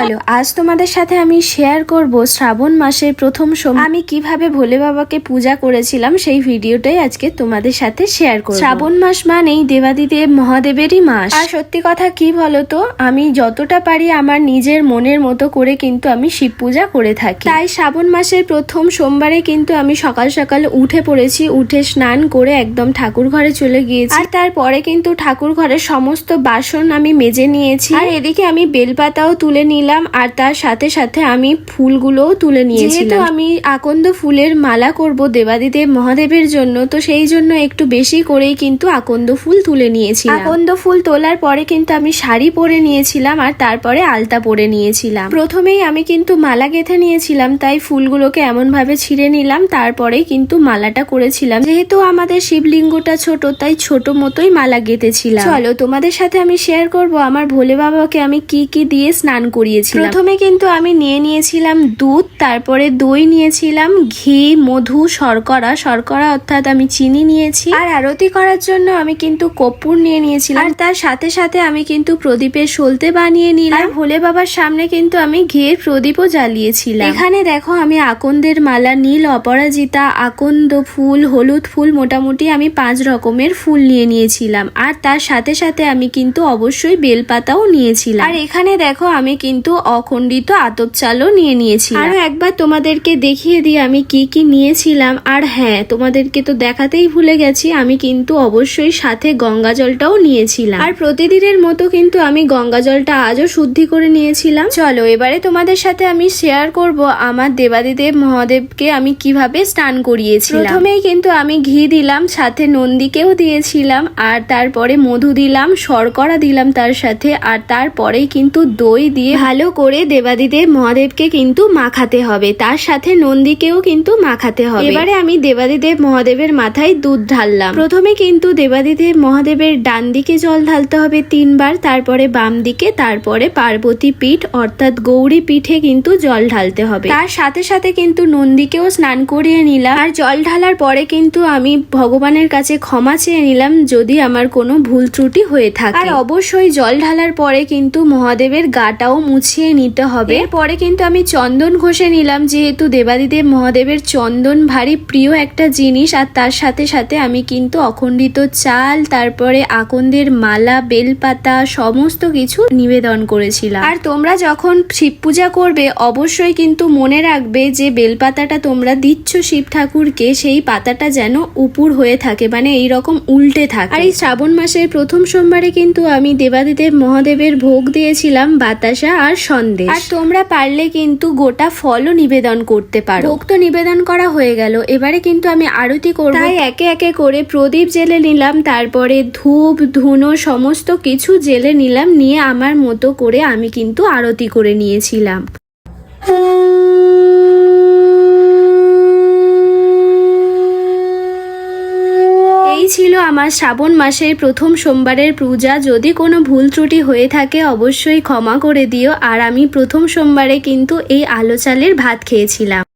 চলো, আজ তোমাদের সাথে আমি শেয়ার করব শ্রাবণ মাসের প্রথম সময় আমি কীভাবে ভোলে বাবাকে পূজা করেছিলাম সেই ভিডিওটাই আজকে তোমাদের সাথে শেয়ার করব। শ্রাবণ মাস মানেই দেবাদিদেব মহাদেবেরই মাস। আর সত্যি কথা কি বলতো, আমি যতটা পারি আমার নিজের মনের মতো করে কিন্তু আমি শিব পূজা করে থাকি। তাই শ্রাবণ মাসের প্রথম সোমবারে কিন্তু আমি সকাল সকাল উঠে পড়েছি, উঠে স্নান করে একদম ঠাকুর ঘরে চলে গিয়েছি। আর তারপরে কিন্তু ঠাকুর ঘরের সমস্ত বাসন আমি মেজে নিয়েছি। আর এদিকে আমি বেলপাতাও তুলে নিলাম। আর তার সাথে সাথে আমি ফুলগুলোও তুলে নিয়েছি যেহেতু আমি আকন্দ ফুলের মালা করব দেবাদিদেব মহাদেবের জন্য তো সেই জন্য একটু বেশি করেই কিন্তু আকন্দ ফুল তুলে নিয়েছি আকন্দ ফুল তোলার পরে কিন্তু আমি শাড়ি পরে নিয়েছিলাম আর তারপরে আলতা পরে নিয়েছিলাম। প্রথমেই আমি কিন্তু মালা গেঁথে নিয়েছিলাম তাই ফুলগুলোকে এমন ভাবে ছিঁড়ে নিলাম তারপরেই কিন্তু মালাটা করেছিলাম। যেহেতু আমাদের শিবলিঙ্গটা ছোট তাই ছোট মতোই মালা গেঁথেছিলাম। চলো তোমাদের সাথে আমি শেয়ার করব আমার ভোলে বাবাকে আমি কি কি দিয়ে স্নান করিয়েছি প্রথমে কিন্তু আমি নিয়ে নিয়েছিলাম দুধ, তারপরে দই নিয়েছিলাম, ঘি, মধু, শর্করা। শর্করা অর্থাৎ আমি চিনি নিয়েছি। আর আরতি করার জন্য আমি কিন্তু কর্পূর নিয়ে নিয়েছিলাম। আর তার সাথে সাথে আমি কিন্তু প্রদীপের সলতে বানিয়ে নিলাম। ভোলে বাবার সামনে কিন্তু আমি ঘিয়ের প্রদীপও জ্বালিয়েছিলাম। এখানে দেখো আমি আকন্দের মালা, নীল অপরাজিতা, আকন্দ ফুল, হলুদ ফুল, মোটামুটি আমি পাঁচ রকমের ফুল নিয়ে নিয়েছিলাম। আর তার সাথে সাথে আমি কিন্তু অবশ্যই বেলপাতাও নিয়েছিলাম। আর এখানে দেখো আমি কিন্তু অখণ্ডিত আতপ চালও নিয়ে নিয়েছি আরও একবার তোমাদেরকে দেখিয়ে দিই, আমি কি কি নিয়েছিলাম। আর হ্যাঁ তোমাদেরকে তো দেখাতেই ভুলে গেছি, আমি কিন্তু অবশ্যই সাথে গঙ্গা জলটাও নিয়েছিলাম। আর প্রতিদিনের মতো কিন্তু আমি গঙ্গা জলটা আজও শুদ্ধি করে নিয়েছিলাম। চলো, এবারে তোমাদের সাথে আমি শেয়ার করব আমার দেবাদিদেব মহাদেবকে আমি কীভাবে স্নান করিয়েছি প্রথমেই কিন্তু আমি ঘি দিলাম, সাথে নন্দীকেও দিয়েছিলাম, আর তারপরে মধু দিলাম, শর্করা দিলাম তার সাথে, আর তারপরেই কিন্তু দই দিয়ে ভালো করে দেবাদিদেব মহাদেবকে কিন্তু মাখাতে হবে। তার সাথে নন্দীকেও কিন্তু মাখাতে হবে। এবারে আমি দেবাদিদেব মহাদেবের মাথায় দুধ ঢাললাম। প্রথমে কিন্তু দেবাদিদেব মহাদেবের ডান দিকে জল ঢালতে হবে তিনবার, তারপরে বাম দিকে, তারপরে পার্বতী পীঠ, অর্থাৎ গৌরী পীঠে কিন্তু জল ঢালতে হবে। তার সাথে সাথে কিন্তু নন্দীকেও স্নান করিয়ে নিলাম। আর জল ঢালার পরে কিন্তু আমি ভগবানের কাছে ক্ষমা চেয়ে নিলাম, যদি আমার কোনো ভুল ত্রুটি হয়ে থাকে। আর অবশ্যই জল ঢালার পরে কিন্তু মহাদেবের গাটাও মুছিয়ে নিতে হবে। এরপরে কিন্তু আমি চন্দন ঘষে নিলাম, যেহেতু দেবাদিদেব মহাদেবের চন্দন ভারী প্রিয় একটা জিনিস, আর তার সাথে সাথে আমি কিন্তু অখণ্ডিত চাল, তারপরে আকন্দের মালা, বেলপাতা, সমস্ত কিছু নিবেদন করেছিলাম। আর তোমরা যখন শিব পূজা করবে, অবশ্যই কিন্তু মনে রাখবে যে বেলপাতাটা তোমরা দিচ্ছ শিব ঠাকুরকে, সেই পাতাটা যেন উপুর হয়ে থাকে মানে এই রকম উল্টে থাকে। আর এই শ্রাবণ মাসের প্রথম সোমবারে কিন্তু আমি দেবাদিদেব মহাদেবের ভোগ দিয়েছিলাম বাতাসা, আর সন্দেশ। আর তোমরা পারলে কিন্তু গোটা ফলও নিবেদন করতে পারো। ভোগ তো নিবেদন করা হয়ে গেল। এবারে কিন্তু আমি আরতি করব। তাই একে একে করে প্রদীপ জেলে নিলাম তারপরে ধূপ ধুনো সমস্ত কিছু জেলে নিলাম নিয়ে আমার মতো করে আমি কিন্তু আরতি করে নিয়েছিলাম এই ছিল আমার শ্রাবণ মাসের প্রথম সোমবারের পূজা। যদি কোনো ভুল ত্রুটি হয়ে থাকে, অবশ্যই ক্ষমা করে দিও। আর আমি প্রথম সোমবারে কিন্তু এই আলোচালের ভাত খেয়েছিলাম।